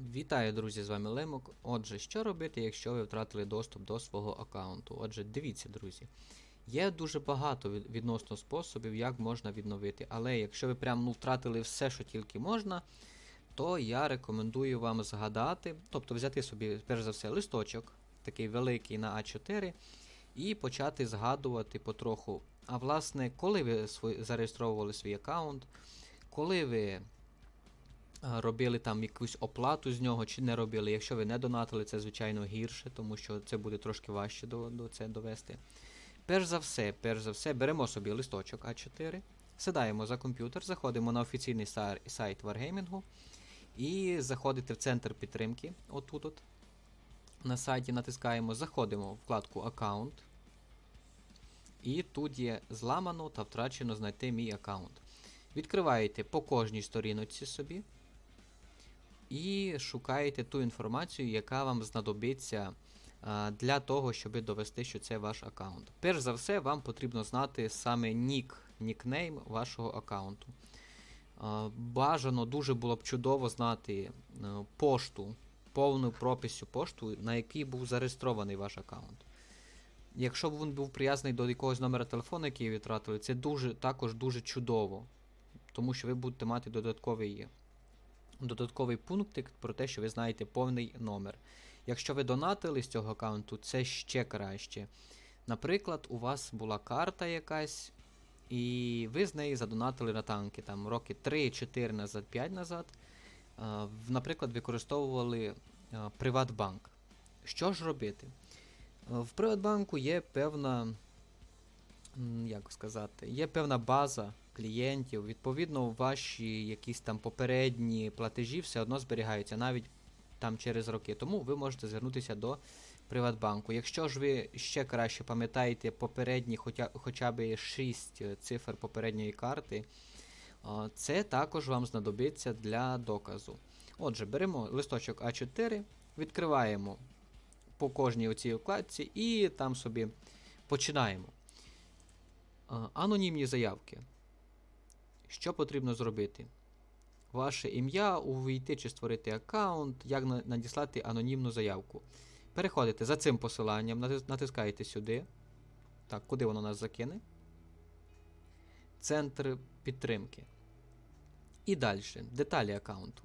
Вітаю, друзі, з вами Лемок. Отже, що робити, якщо ви втратили доступ до свого аккаунту? Отже, дивіться, друзі. Є дуже багато відносно способів, як можна відновити. Але якщо ви прям ну, втратили все, що тільки можна, то я рекомендую вам згадати, тобто взяти собі, перш за все, листочок, такий великий на А4, і почати згадувати потроху. А власне, коли ви зареєстровували свій аккаунт, коли ви робили там якусь оплату з нього чи не робили. Якщо ви не донатили, це звичайно гірше, тому що це буде трошки важче до, до це довести. Перш за все, перш за все, беремо собі листочок А4, сідаємо за комп'ютер, заходимо на офіційний сайт Wargaming і заходите в центр підтримки. Отут от. На сайті натискаємо, заходимо в вкладку Аккаунт. І тут є зламано та втрачено знайти мій аккаунт. Відкриваєте по кожній сторіночці собі і шукаєте ту інформацію, яка вам знадобиться для того, щоб довести, що це ваш аккаунт. Перш за все, вам потрібно знати саме нік, нікнейм вашого аккаунту. Бажано дуже було б чудово знати е, пошту, повну прописю пошту, на якій був зареєстрований ваш аккаунт. Якщо б він був прив'язаний до якогось номера телефону, який ви втратили, це дуже, також дуже чудово. Тому що ви будете мати додатковий, додатковий пунктик про те, що ви знаєте повний номер. Якщо ви донатили з цього аккаунту, це ще краще. Наприклад, у вас була карта якась, і ви з неї задонатили на танки там роки 3-4 назад, 5 назад. Наприклад, використовували Приватбанк. Що ж робити? В Приватбанку є певна, як сказати, є певна база клієнтів. Відповідно, ваші якісь там попередні платежі все одно зберігаються навіть там через роки. Тому ви можете звернутися до Приватбанку. Якщо ж ви ще краще пам'ятаєте попередні, хоча, хоча б 6 цифр попередньої карти, це також вам знадобиться для доказу. Отже, беремо листочок А4, відкриваємо по кожній оцій вкладці і там собі починаємо. Анонімні заявки. Що потрібно зробити? Ваше ім'я, увійти чи створити аккаунт, як надіслати анонімну заявку. Переходите за цим посиланням, натис- натискаєте сюди. Так, куди воно нас закине? Центр підтримки. І далі. Деталі аккаунту.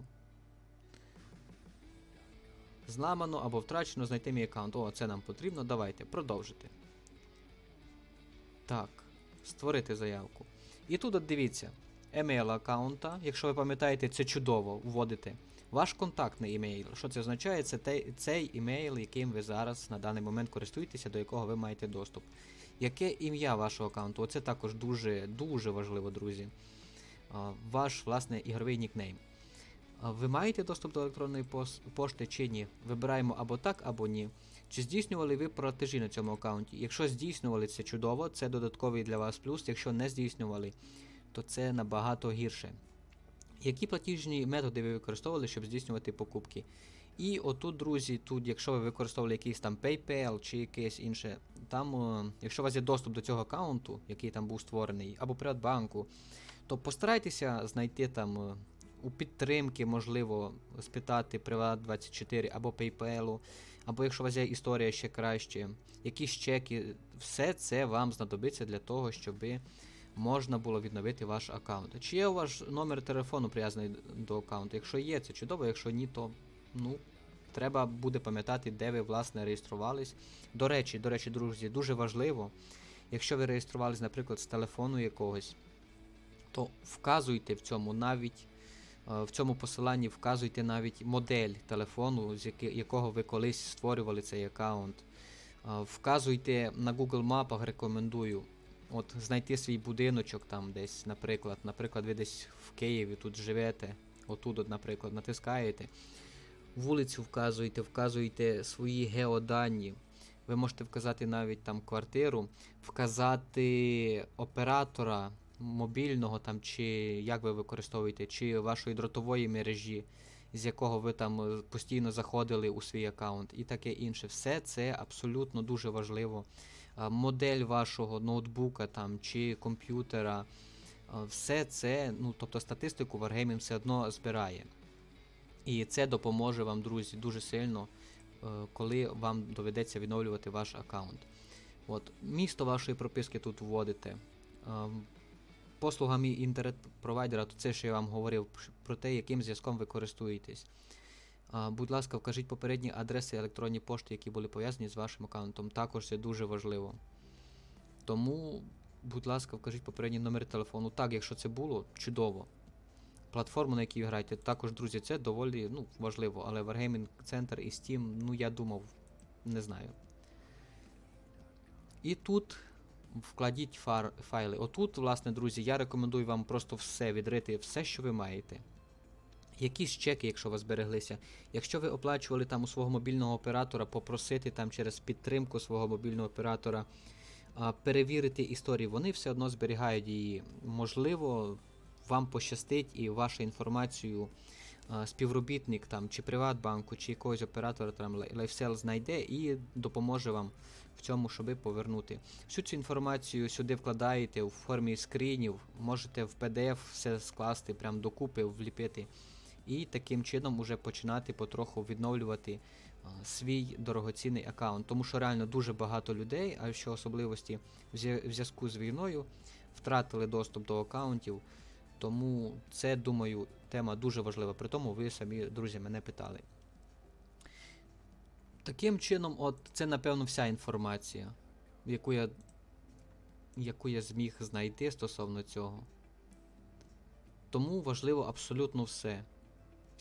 Зламано або втрачено, знайти мій аккаунт. О, це нам потрібно. Давайте, продовжити. Так, створити заявку. І тут от дивіться, емейл аккаунта, якщо ви пам'ятаєте, це чудово вводите. Ваш контактний імейл. Що це означає? Це те- цей імейл, яким ви зараз на даний момент користуєтеся, до якого ви маєте доступ. Яке ім'я вашого аккаунту? Оце також дуже, дуже важливо, друзі. Ваш, власне, ігровий нікнейм. Ви маєте доступ до електронної пошти чи ні? Вибираємо або так, або ні. Чи здійснювали ви платежі на цьому аккаунті? Якщо здійснювали, це чудово, це додатковий для вас плюс. Якщо не здійснювали, то це набагато гірше. Які платіжні методи ви використовували, щоб здійснювати покупки? І отут, друзі, тут, якщо ви використовували якийсь там PayPal чи якесь інше, там, е, якщо у вас є доступ до цього аккаунту, який там був створений, або Приватбанку, то постарайтеся знайти там е, у підтримки, можливо, спитати Privat24 або PayPal, або якщо у вас є історія ще краще, якісь чеки, все це вам знадобиться для того, щоб можна було відновити ваш аккаунт. Чи є у вас номер телефону прив'язаний до аккаунту? Якщо є, це чудово, якщо ні, то ну. Треба буде пам'ятати, де ви власне реєструвались. До речі, до речі, друзі, дуже важливо, якщо ви реєструвались, наприклад, з телефону якогось, то вказуйте в цьому навіть е, в цьому посиланні вказуйте навіть модель телефону, з якого ви колись створювали цей аккаунт. Е, Вказуйте на Google мапах, рекомендую. От знайти свій будиночок там десь, наприклад. Наприклад, ви десь в Києві тут живете, отут, от, наприклад, натискаєте. Вулицю вказуєте, вказуєте свої геодані. Ви можете вказати навіть там квартиру, вказати оператора мобільного там, чи як ви використовуєте, чи вашої дротової мережі, з якого ви там е, постійно заходили у свій аккаунт, і таке інше. Все це абсолютно дуже важливо. А, Модель вашого ноутбука там, чи комп'ютера, все це, ну тобто статистику Wargaming все одно збирає. І це допоможе вам, друзі, дуже сильно, е, коли вам доведеться відновлювати ваш аккаунт. От, місто вашої прописки тут вводите. Послугами інтернет-провайдера, то це що я вам говорив про те, яким зв'язком ви користуєтесь. Будь ласка, вкажіть попередні адреси електронні пошти, які були пов'язані з вашим аккаунтом. Також це дуже важливо. Тому, будь ласка, вкажіть попередній номер телефону. Так, якщо це було, чудово. Платформу, на якій ви граєте, також, друзі, це доволі ну, важливо, але Wargaming Center і Steam, ну я думав, не знаю. І тут вкладіть фар, файли. Отут, власне, друзі, я рекомендую вам просто все відрити, все, що ви маєте. Якісь чеки, якщо у вас збереглися. Якщо ви оплачували там у свого мобільного оператора, попросити там через підтримку свого мобільного оператора перевірити історію, вони все одно зберігають її. Можливо, вам пощастить і вашу інформацію співробітник там чи Приватбанку, чи якогось оператора там LifeSell знайде і допоможе вам в цьому, щоби повернути. Всю цю інформацію сюди вкладаєте у формі скринів, можете в PDF все скласти, прям докупи, вліпити. І таким чином уже починати потроху відновлювати свій дорогоцінний аккаунт. Тому що реально дуже багато людей, а що особливості в зв'язку з війною, втратили доступ до аккаунтів. Тому це, думаю, тема дуже важлива. При тому ви самі, друзі, мене питали. Таким чином, от це, напевно, вся інформація, яку я, яку я зміг знайти стосовно цього. Тому важливо абсолютно все.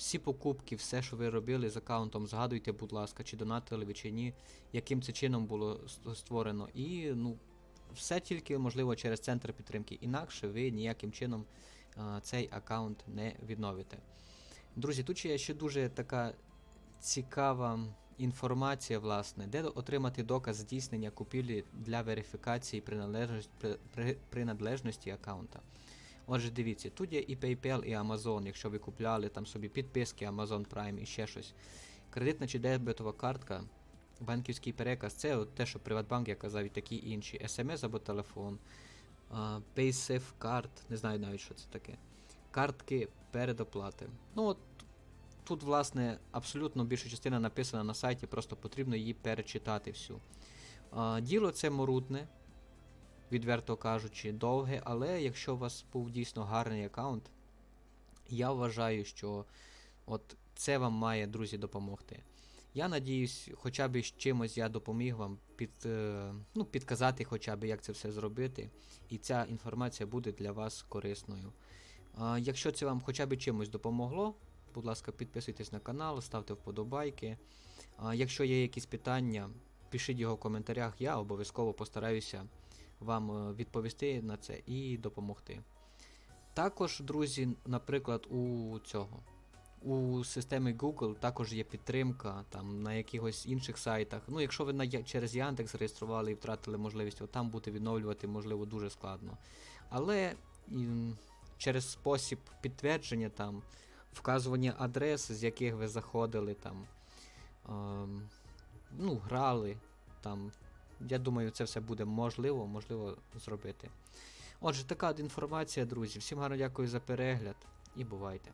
Всі покупки, все, що ви робили з аккаунтом, згадуйте, будь ласка, чи донатили ви чи ні, яким це чином було створено. І ну, все тільки можливо через центр підтримки. Інакше ви ніяким чином а, цей аккаунт не відновите. Друзі, тут є ще дуже така цікава інформація, власне, де отримати доказ здійснення купівлі для верифікації приналежності, при, при, приналежності аккаунта. Отже, дивіться, тут є і PayPal, і Amazon, якщо ви купляли там собі підписки Amazon Prime і ще щось. Кредитна чи дебетова картка, банківський переказ, це от те, що Приватбанк я казав, і такі інші. SMS або телефон, PaySafe Card, не знаю навіть, що це таке. Картки передоплати. Ну от тут, власне, абсолютно більша частина написана на сайті, просто потрібно її перечитати всю. Діло це морутне, відверто кажучи, довге, але якщо у вас був дійсно гарний аккаунт, я вважаю, що от це вам має, друзі, допомогти. Я надіюсь, хоча б з чимось я допоміг вам під, е, ну, підказати, хоча б, як це все зробити, і ця інформація буде для вас корисною. Якщо це вам хоча б чимось допомогло, будь ласка, підписуйтесь на канал, ставте вподобайки. Якщо є якісь питання, пишіть його в коментарях, я обов'язково постараюся вам е, відповісти на це і допомогти. Також, друзі, наприклад, у цього. У системі Google також є підтримка там на якихось інших сайтах. Ну, якщо ви на, через Яндекс реєстрували і втратили можливість, от там бути відновлювати, можливо, дуже складно. Але м, через спосіб підтвердження там, вказування адрес, з яких ви заходили там, ем, ну, грали там. Я думаю, це все буде можливо, можливо зробити. Отже, така інформація, друзі. Всім гарно дякую за перегляд і бувайте.